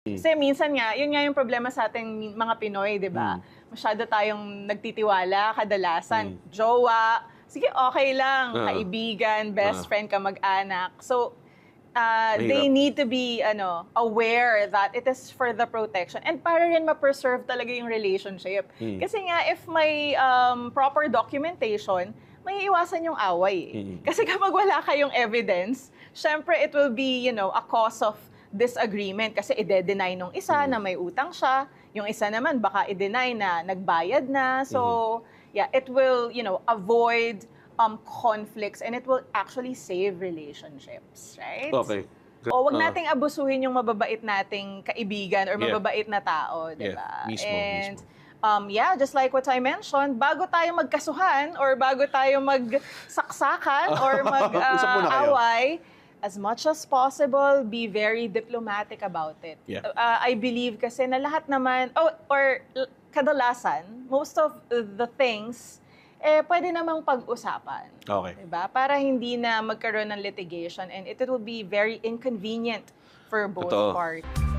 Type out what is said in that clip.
Kasi minsan nga, yun nga yung problema sa ating mga Pinoy, di ba? Mm. Masyado tayong nagtitiwala, kadalasan, Mm. jowa, sige, okay lang, Ah. kaibigan, best Ah. friend, kamag-anak. So, uh, they need to be ano aware that it is for the protection and para rin ma-preserve talaga yung relationship. Mm. Kasi nga, if may um, proper documentation, may iwasan yung away. Mm. Kasi kapag wala kayong evidence, syempre it will be, you know, a cause of disagreement kasi ide-deny nung isa na may utang siya, yung isa naman baka i-deny na nagbayad na. So, yeah, it will, you know, avoid um, conflicts and it will actually save relationships, right? Okay. O wag Ah. nating abusuhin yung mababait nating kaibigan or Yeah. mababait na tao, di Yeah, ba? mismo, And mismo. um yeah, just like what I mentioned, bago tayo magkasuhan or bago tayo magsaksakan or mag-away, as much as possible, be very diplomatic about it. Yeah. Uh, I believe kasi na lahat naman, oh, or kadalasan, most of the things, eh, pwede namang pag-usapan. Okay. Diba? Para hindi na magkaroon ng litigation and it will be very inconvenient for both Totoo. parties.